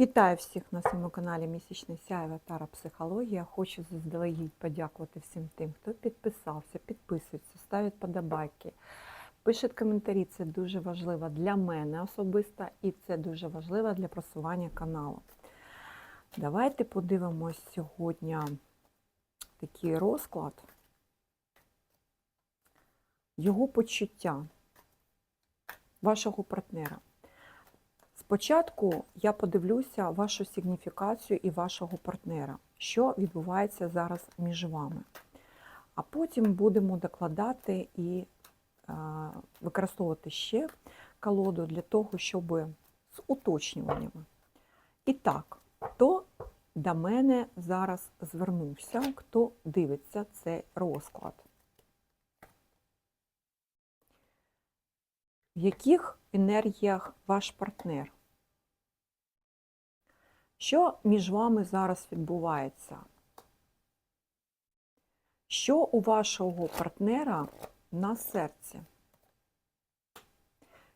Вітаю всіх на своєму каналі Місячне Сяєва Тара Психологія. Хочу заздалегідь подякувати всім тим, хто підписався, підписується, ставить подобайки, пише коментарі. Це дуже важливо для мене особисто і це дуже важливо для просування каналу. Давайте подивимось сьогодні такий розклад, його почуття вашого партнера. Спочатку я подивлюся вашу сигніфікацію і вашого партнера, що відбувається зараз між вами. А потім будемо докладати і е, використовувати ще колоду для того, щоб з уточнюваннями. І так, хто до мене зараз звернувся, хто дивиться цей розклад? В яких енергіях ваш партнер? Що між вами зараз відбувається? Що у вашого партнера на серці?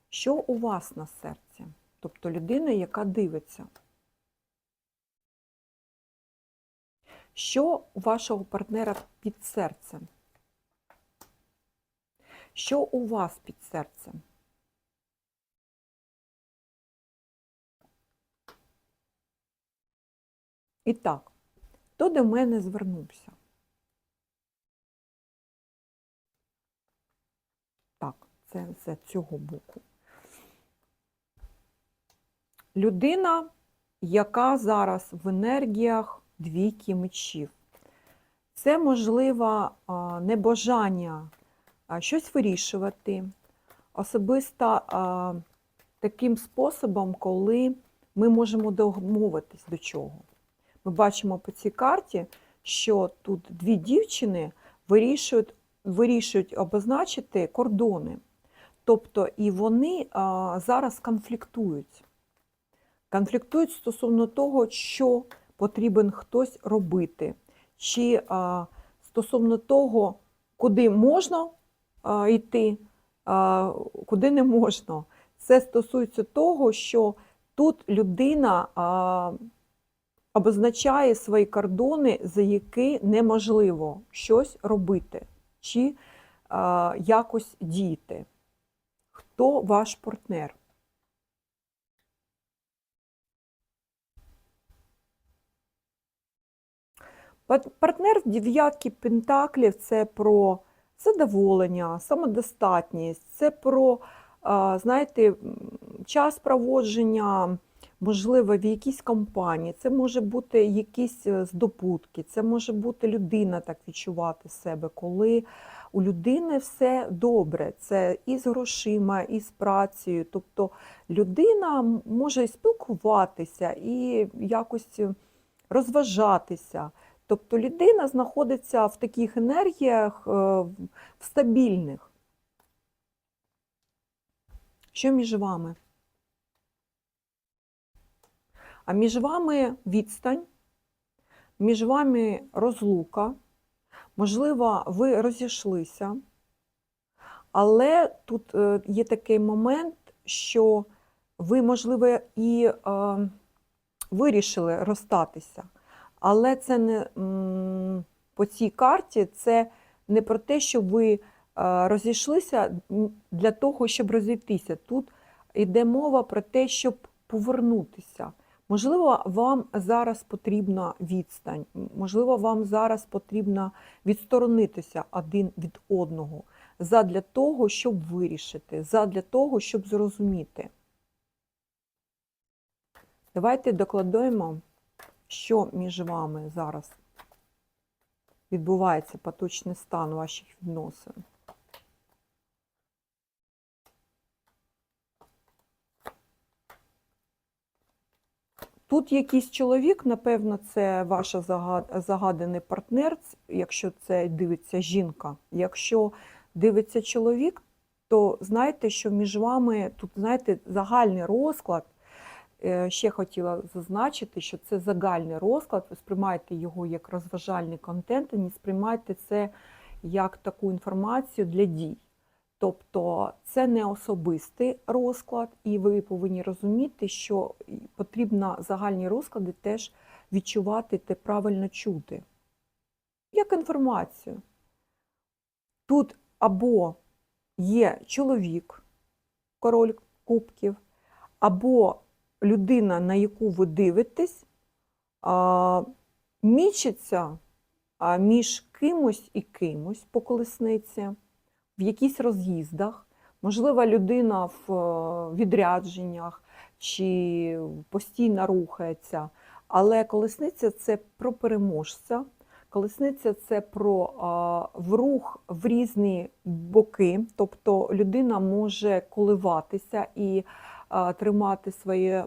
Що у вас на серці? Тобто людина, яка дивиться. Що у вашого партнера під серцем? Що у вас під серцем? І так, хто до мене звернувся? Так, це з цього боку. Людина, яка зараз в енергіях двійки мечів. Це можливо небажання щось вирішувати, особисто таким способом, коли ми можемо домовитись до чого. Ми бачимо по цій карті, що тут дві дівчини вирішують, вирішують обозначити кордони. Тобто і вони а, зараз конфліктують. Конфліктують стосовно того, що потрібен хтось робити, чи а, стосовно того, куди можна а, йти, а, куди не можна. Це стосується того, що тут людина. А, обозначає свої кордони, за які неможливо щось робити чи а, якось діяти. Хто ваш партнер? Партнер в дев'ятки пентаклів це про задоволення, самодостатність, це про, знаєте, час проводження можливо, в якійсь компанії, це може бути якісь е, здобутки, це може бути людина так відчувати себе, коли у людини все добре, це і з грошима, і з працею. Тобто людина може і спілкуватися, і якось розважатися. Тобто людина знаходиться в таких енергіях, е, в стабільних. Що між вами? А між вами відстань, між вами розлука, можливо, ви розійшлися, але тут е, є такий момент, що ви, можливо, і е, вирішили розстатися, але це не по цій карті це не про те, що ви е, розійшлися для того, щоб розійтися. Тут йде мова про те, щоб повернутися. Можливо, вам зараз потрібна відстань, можливо, вам зараз потрібно відсторонитися один від одного задля того, щоб вирішити, задля того, щоб зрозуміти. Давайте докладаємо, що між вами зараз відбувається поточний стан ваших відносин. Тут якийсь чоловік, напевно, це ваш загаданий партнер, якщо це дивиться жінка. Якщо дивиться чоловік, то знаєте, що між вами тут, знаєте, загальний розклад. Е, ще хотіла зазначити, що це загальний розклад, ви сприймаєте його як розважальний контент, і не сприймайте це як таку інформацію для дій. Тобто це не особистий розклад, і ви повинні розуміти, що потрібно загальні розклади теж відчувати та правильно чути. Як інформацію. Тут або є чоловік, король кубків, або людина, на яку ви дивитесь, мічиться між кимось і кимось по колесниці, в якихось роз'їздах. Можливо, людина в е, відрядженнях чи постійно рухається. Але колесниця це про переможця. Колесниця це про а, в рух в різні боки, тобто людина може коливатися і а, тримати своє,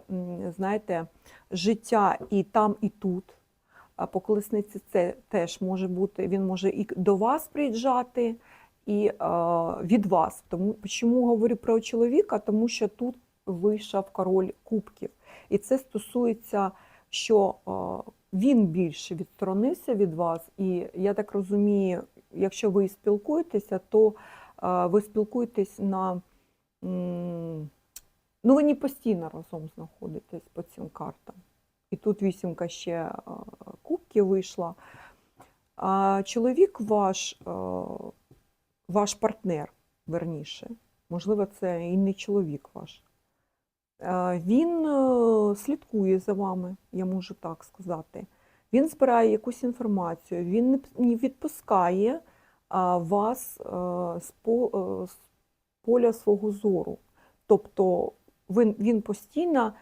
знаєте, життя і там, і тут. А по колесниці це теж може бути, він може і до вас приїжджати, і а, від вас. Тому чому говорю про чоловіка? Тому що тут вийшов король кубків. І це стосується, що а, він більше відсторонився від вас, і я так розумію, якщо ви спілкуєтеся, то а, ви спілкуєтесь на ну ви не постійно разом знаходитесь по цим картам. І тут вісімка ще а, кубків вийшла. А чоловік ваш, ваш партнер, верніше, можливо, це і не чоловік ваш. Е, Він е, слідкує за вами, я можу так сказати. Він збирає якусь інформацію, він не відпускає вас е, е, з поля свого зору. Тобто він, постійно,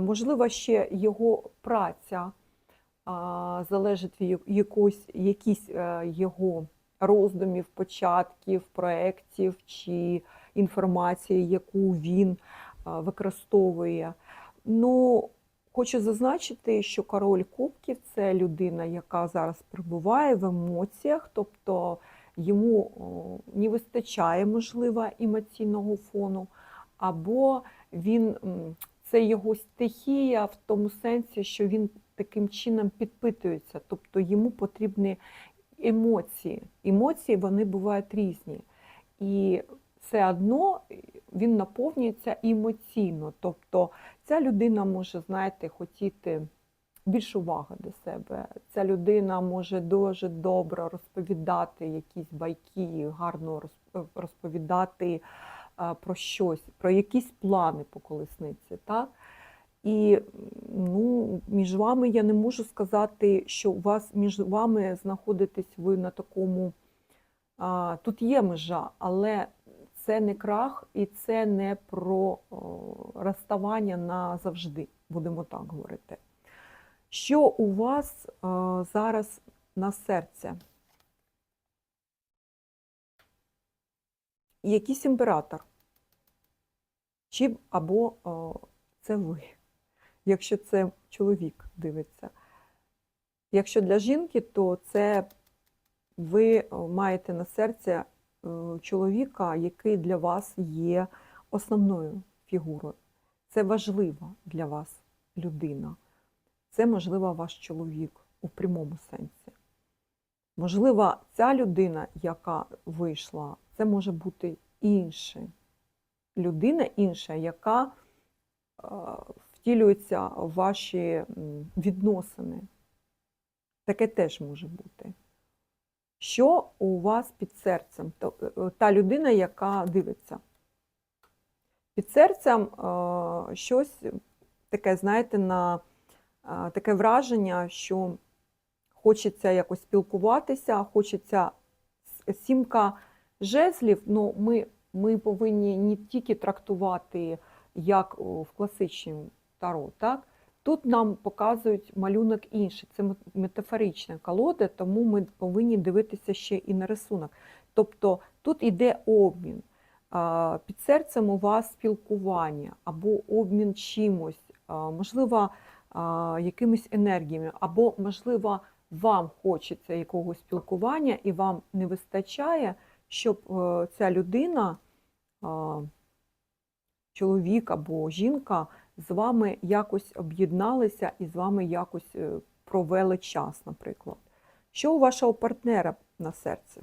можливо, ще його праця залежить від якось, якісь роздумів, початків, проєктів чи інформації, яку він використовує. Ну, хочу зазначити, що король кубків це людина, яка зараз перебуває в емоціях, тобто йому не вистачає, можливо, емоційного фону, або він це його стихія в тому сенсі, що він таким чином підпитується, тобто йому потрібні емоції. Емоції вони бувають різні. І все одно він наповнюється емоційно. Тобто ця людина може, знаєте, хотіти більше уваги до себе. Ця людина може дуже добре розповідати якісь байки, гарно розп- розповідати про щось, про якісь плани по колесниці. Так? І ну, між вами я не можу сказати, що у вас між вами знаходитесь ви на такому. А, тут є межа, але це не крах і це не про розставання назавжди, будемо так говорити. Що у вас а, зараз на серці? Якийсь імператор? Чи або о, це ви, якщо це чоловік дивиться. Якщо для жінки, то це ви маєте на серці е, чоловіка, який для вас є основною фігурою. Це важлива для вас людина. Це, можливо, ваш чоловік у прямому сенсі. Можливо, ця людина, яка вийшла, це може бути інша людина, інша, яка е, втілюється в ваші відносини. Таке теж може бути. Що у вас під серцем? Е, Та людина, яка дивиться. Під серцем е, щось таке, знаєте, на е, таке враження, що хочеться якось спілкуватися, хочеться сімка жезлів. Ну, ми, ми повинні не тільки трактувати як в класичному таро, так? Тут нам показують малюнок інший. Це мет- метафорична колода, тому ми повинні дивитися ще і на рисунок. Тобто тут іде обмін. Під серцем у вас спілкування або обмін чимось, можливо, якимись енергіями, або, можливо, вам хочеться якогось спілкування і вам не вистачає, щоб е, ця людина, чоловік або жінка, з вами якось об'єдналися і з вами якось е, провели час, наприклад. Що у вашого партнера на серці?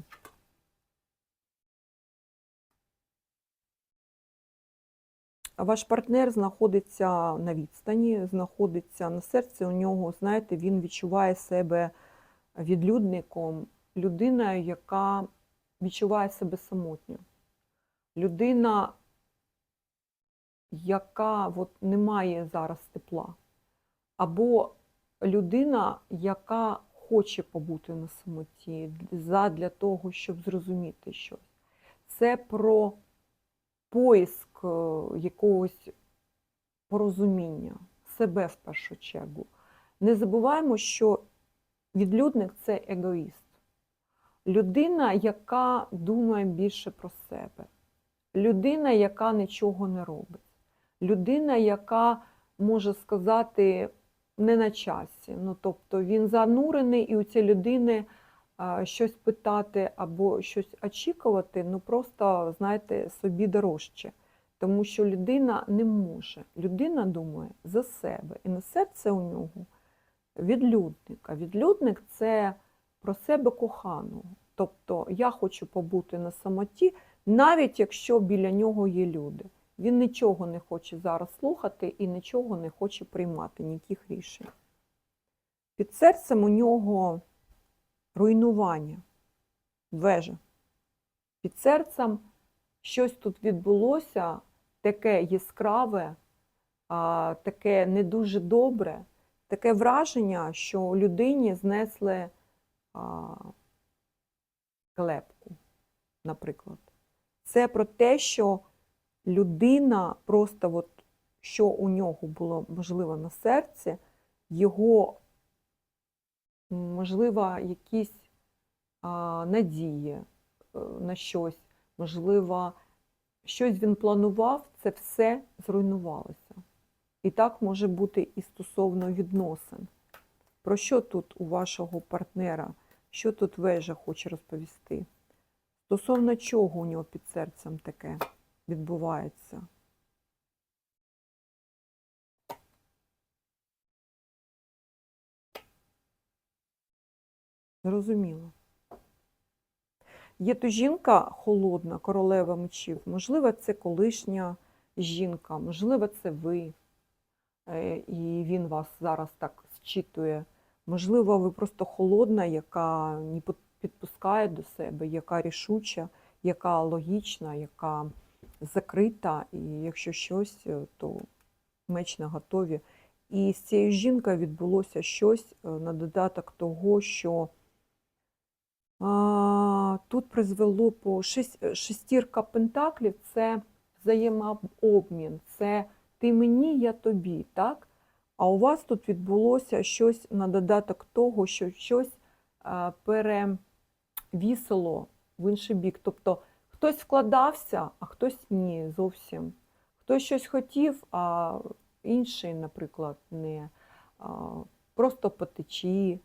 ваш партнер знаходиться на відстані, знаходиться на серці у нього, знаєте, він відчуває себе відлюдником, людиною, яка відчуває себе самотньо. Людина, яка от не має зараз тепла. Або людина, яка хоче побути на самоті для того, щоб зрозуміти щось. Це про поиск е, якогось порозуміння, себе в першу чергу. Не забуваємо, що відлюдник це егоїст. Людина, яка думає більше про себе, людина, яка нічого не робить, людина, яка може сказати не на часі. Ну, тобто він занурений, і у цієї людини щось питати або щось очікувати, ну просто, знаєте, собі дорожче. Тому що людина не може. Людина думає за себе. І на серце у нього відлюдник. А відлюдник це про себе коханого. Тобто я хочу побути на самоті, навіть якщо біля нього є люди. Він нічого не хоче зараз слухати і нічого не хоче приймати, ніяких рішень. Під серцем у нього руйнування, вежа. Під серцем щось тут відбулося, таке яскраве, таке не дуже добре, таке враження, що людині знесли клепку, наприклад. Це про те, що людина просто, от, що у нього було можливо на серці, його, можливо, якісь а, надії е, на щось, можливо, щось він планував, це все зруйнувалося. І так може бути і стосовно відносин. Про що тут у вашого партнера? Що тут вежа хоче розповісти? Стосовно чого у нього під серцем таке відбувається? Зрозуміло. Є то жінка холодна, королева мечів, можливо, це колишня жінка, можливо, це ви, е, і він вас зараз так зчитує. Можливо, ви просто холодна, яка не підпускає до себе, яка рішуча, яка логічна, яка закрита, і якщо щось, е, то меч на готові. І з цією жінкою відбулося щось е, на додаток того, що а, тут призвело по шесть, шестірка пентаклів це взаємообмін, це ти мені, я тобі, так? А у вас тут відбулося щось на додаток того, що щось перевісило в інший бік. Тобто хтось вкладався, а хтось ні, зовсім. Хтось щось хотів, а інший, наприклад, не просто по течії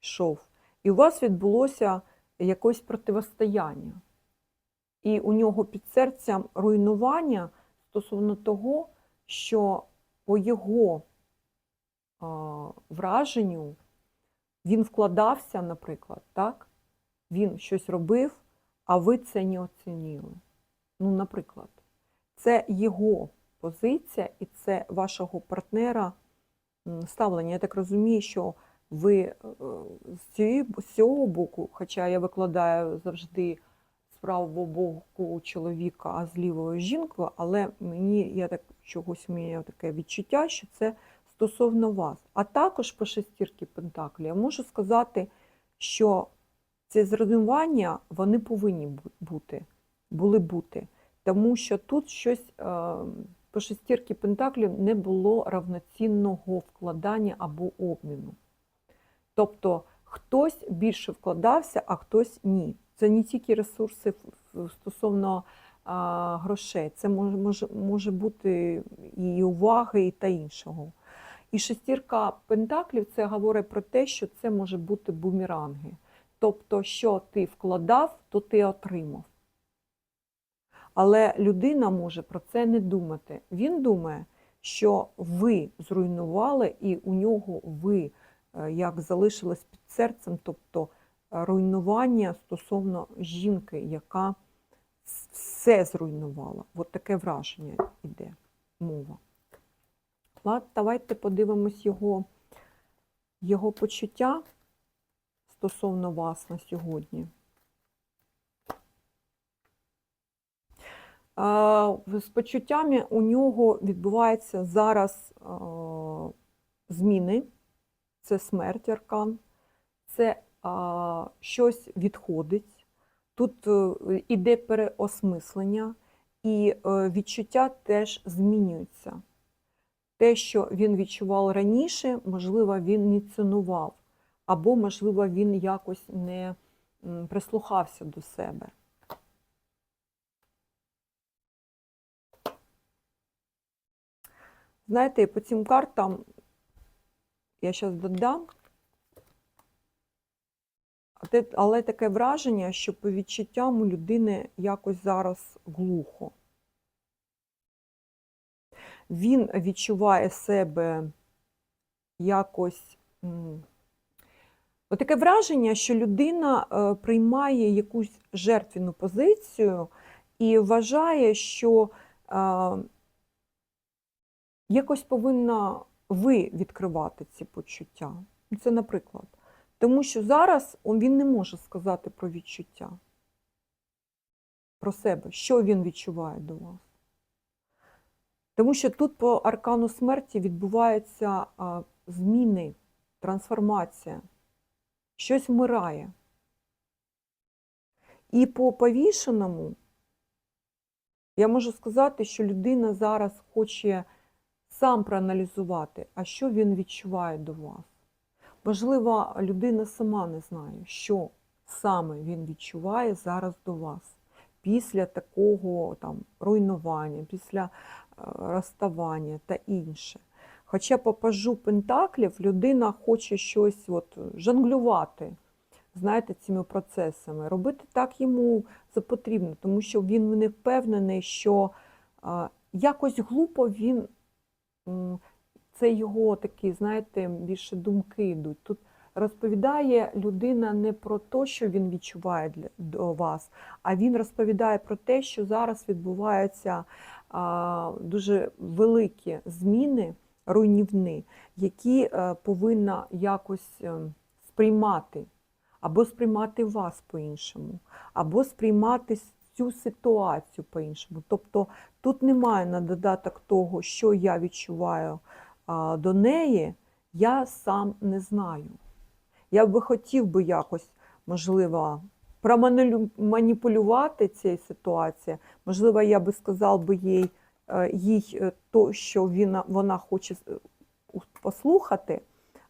йшов. І у вас відбулося якось противостояння. І у нього під серцем руйнування стосовно того, що по його враженню він вкладався, наприклад, так? він щось робив, а ви це не оцінили. Ну, наприклад, це його позиція і це вашого партнера ставлення. Я так розумію, що ви е, з цього боку, хоча я викладаю завжди з правого боку чоловіка, а з лівою жінкою, але мені я так чогось у таке відчуття, що це стосовно вас. А також по шестірки Пентаклі я можу сказати, що ці зруйнування вони повинні бути, були бути. Тому що тут щось е, по шестірки Пентаклів не було равноцінного вкладання або обміну. Тобто хтось більше вкладався, а хтось ні. Це не тільки ресурси стосовно а, грошей, це може, може, може бути і уваги, і та іншого. І шестірка пентаклів це говорить про те, що це може бути бумеранги. Тобто, що ти вкладав, то ти отримав. Але людина може про це не думати. Він думає, що ви зруйнували, і у нього ви е, як залишилось під серцем, тобто е, руйнування стосовно жінки, яка все зруйнувала. От таке враження йде. мова. Давайте подивимось його, його почуття стосовно вас на сьогодні. З почуттями у нього відбуваються зараз зміни, це смерть аркан, це щось відходить. Тут е, іде переосмислення, і е, відчуття теж змінюються. Те, що він відчував раніше, можливо, він не цінував, або, можливо, він якось не прислухався до себе. Знаєте, по цим картам я зараз додам, але таке враження, що по відчуттям у людини якось зараз глухо. Він відчуває себе якось. М, От таке враження, що людина е, приймає якусь жертвену позицію і вважає, що е, якось повинна ви відкривати ці почуття. Це наприклад. Тому що зараз він не може сказати про відчуття, про себе, що він відчуває до вас. Тому що тут по аркану смерті відбуваються зміни, трансформація, щось вмирає. І по повішеному я можу сказати, що людина зараз хоче сам проаналізувати, а що він відчуває до вас. Можливо, людина сама не знає, що саме він відчуває зараз до вас після такого там, руйнування, після е, розставання та інше. Хоча по пажу пентаклів людина хоче щось от, жонглювати, знаєте, цими процесами, робити так йому запотрібно, тому що він не впевнений, що а, якось глупо він це його такі, знаєте, більше думки йдуть. Тут розповідає людина не про те, що він відчуває для, до вас, а він розповідає про те, що зараз відбуваються а, дуже великі зміни, руйнівні, які е, повинна якось е, сприймати, або сприймати вас по-іншому, або сприймати цю ситуацію по-іншому. Тобто тут немає на додаток того, що я відчуваю до неї, я сам не знаю. Я би хотів би якось, можливо, проманіпулювати цією ситуацією. Можливо, я би сказав би їй, їй е, то, що він, вона хоче е, послухати,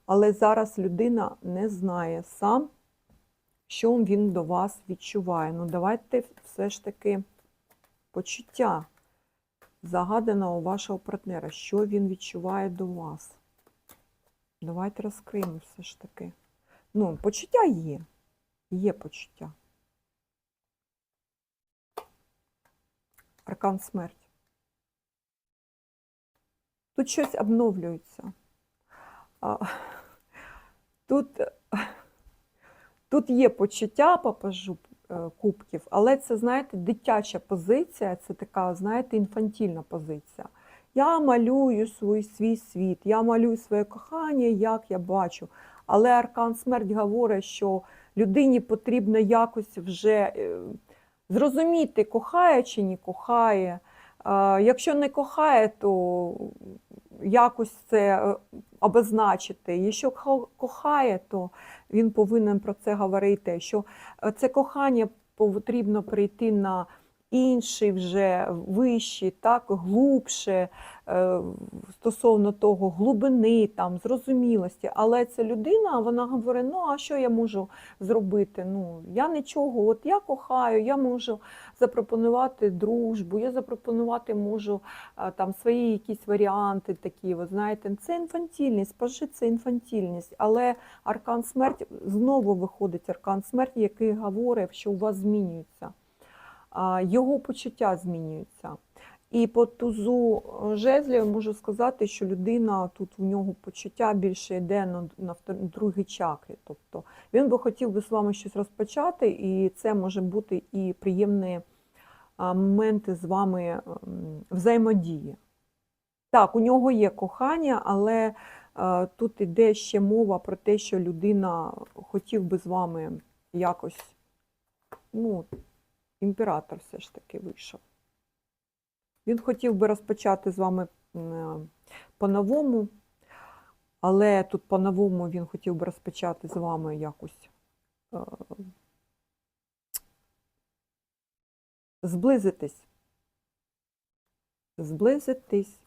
але зараз людина не знає сам, що він до вас відчуває. Ну, давайте все ж таки почуття загаданого вашого партнера, що він відчуває до вас. Давайте розкриємо все ж таки. Ну, почуття є. Є почуття. Аркан смерть. Тут щось обновлюється. Тут, тут є почуття по пажу е, кубків, але це, знаєте, дитяча позиція, це така, знаєте, інфантільна позиція. Я малюю свій, свій світ, я малюю своє кохання, як я бачу. Але аркан смерть говорить, що людині потрібно якось вже е, зрозуміти, кохає чи не кохає. Якщо не кохає, то якось це е, обозначити. Якщо ко- кохає, то він повинен про це говорити. Що е, це кохання потрібно прийти на інший вже вищий, так, глубше, е, стосовно того, глибини, там, зрозумілості. Але ця людина, вона говорить, ну а що я можу зробити? Ну, я нічого, от я кохаю, я можу запропонувати дружбу, я запропонувати можу там свої якісь варіанти такі. Ви знаєте, це інфантільність, пажи це інфантільність. Але аркан смерті знову виходить аркан смерті, який говорить, що у вас змінюється. Його почуття змінюються. І по тузу е, жезлів можу сказати, що людина тут в нього почуття більше йде на, на другій чакрі. Тобто він би хотів би з вами щось розпочати, і це може бути і приємні моменти з вами взаємодії. Так, у нього є кохання, але е, тут іде ще мова про те, що людина хотів би з вами якось, ну, імператор все ж таки вийшов. Він хотів би розпочати з вами е, по-новому, але тут по-новому він хотів би розпочати з вами якось е, зблизитись. Зблизитись.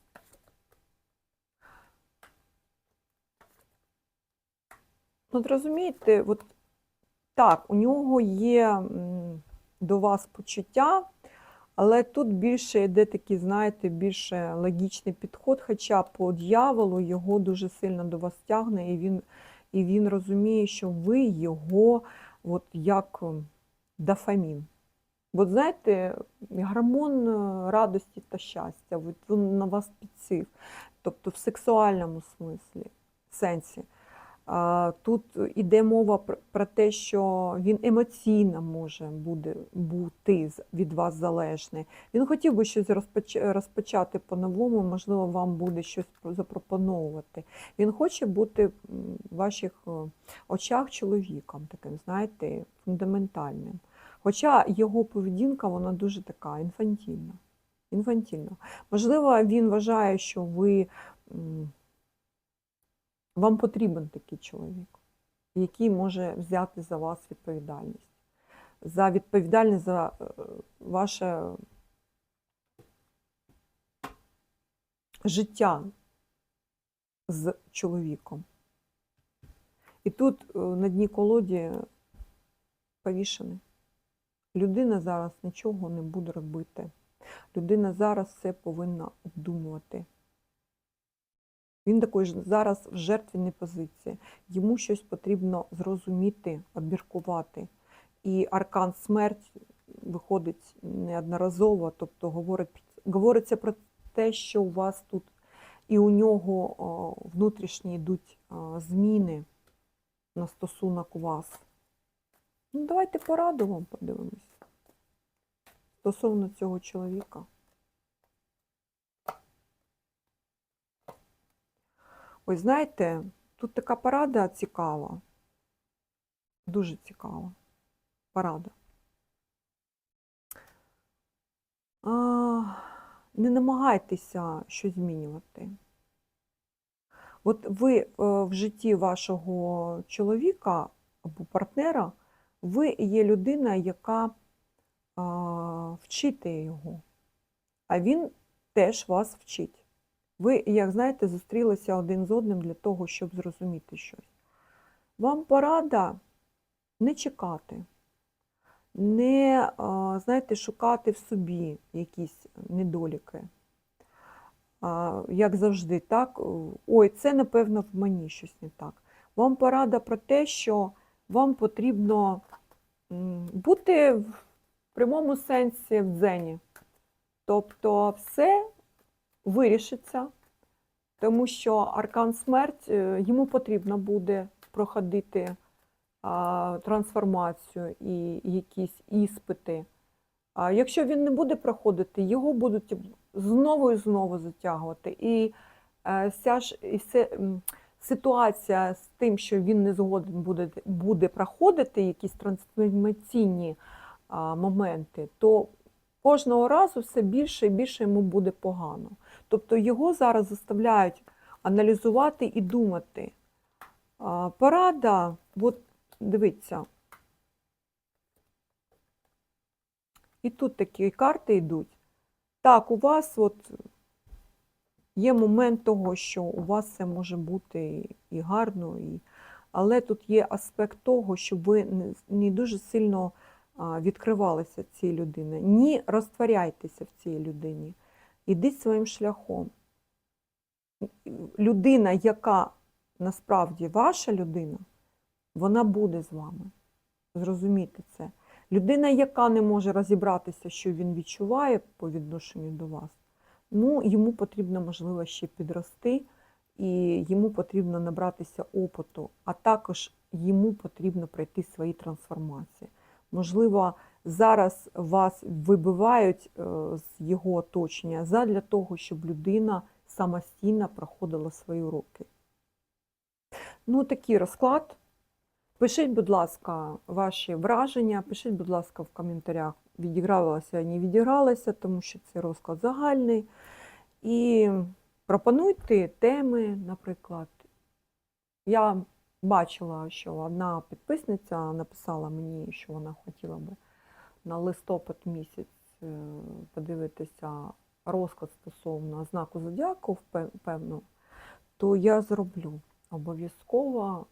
От розумієте, от так, у нього є до вас почуття, але тут більше йде такий, знаєте, більше логічний підход, хоча по дьяволу його дуже сильно до вас тягне, і він, і він розуміє, що ви його от як м, дофамін. От знаєте, гормон е, радості та щастя, він на вас підсив, тобто в сексуальному смислі, сенсі. Тут іде мова про- те, що він емоційно може буде бути від вас залежний. Він хотів би щось розпоч- розпочати по-новому, можливо, вам буде щось про- запропоновувати. Він хоче бути в ваших е, очах чоловіком, таким, знаєте, фундаментальним. Хоча його поведінка вона дуже така інфантільна. інфантільна. Можливо, він вважає, що ви. Вам потрібен такий чоловік, який може взяти за вас відповідальність, за відповідальність за е, ваше життя з чоловіком. І тут е, на дні колоді повішений. Людина зараз нічого не буде робити. Людина зараз все повинна обдумувати. Він такий ж зараз в жертвенній позиції. Йому щось потрібно зрозуміти, обміркувати. І аркан смерть виходить неодноразово, тобто говорить, говориться про те, що у вас тут і у нього внутрішні йдуть зміни на стосунок у вас. Ну, давайте пораду вам подивимось стосовно цього чоловіка. Ось знаєте, тут така порада цікава, дуже цікава порада. А, не намагайтеся щось змінювати. От ви е, в житті вашого чоловіка або партнера, ви є людина, яка а, вчите його, а він теж вас вчить. Ви, як знаєте, зустрілися один з одним для того, щоб зрозуміти щось. Вам порада не чекати, не, знаєте, шукати в собі якісь недоліки. Як завжди, так, ой, це, напевно, в мені щось не так. Вам порада про те, що вам потрібно бути в прямому сенсі в дзені. Тобто все вирішиться, тому що аркан смерть е, йому потрібно буде проходити а, трансформацію і якісь іспити. А якщо він не буде проходити, його будуть знову і знову затягувати. І е, вся ж і се- м, ситуація з тим, що він не згоден буде, буде проходити якісь трансформаційні а, моменти, то кожного разу все більше і більше йому буде погано. Тобто його зараз заставляють аналізувати і думати. Порада, от дивіться, і тут такі карти йдуть. Так, у вас от є момент того, що у вас все може бути і гарно, і... але тут є аспект того, щоб ви не дуже сильно відкривалися цій людині. Ні, розтворяйтеся в цій людині. Ідіть своїм шляхом. Людина, яка насправді ваша людина, вона буде з вами. Зрозумійте це. Людина, яка не може розібратися, що він відчуває по відношенню до вас, ну, йому потрібно, можливо, ще підрости, і йому потрібно набратися опиту, а також йому потрібно пройти свої трансформації. Можливо, зараз вас вибивають е, з його оточення задля того, щоб людина самостійно проходила свої уроки. Ну, такий розклад. Пишіть, будь ласка, ваші враження, пишіть, будь ласка, в коментарях, відігралося, не відігралося, тому що це розклад загальний. І пропонуйте теми, наприклад. Я бачила, що одна підписниця написала мені, що вона хотіла би на листопад місяць е, подивитися розклад стосовно знаку зодіаку, певно, то я зроблю. Обов'язково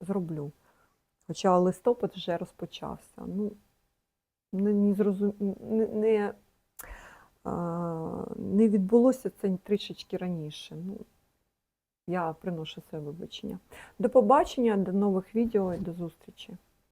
зроблю. Хоча листопад вже розпочався. Ну, не, не, зрозум... не, не, не відбулося це трішечки раніше. Ну, я приношу це вибачення. До побачення, до нових відео і до зустрічі.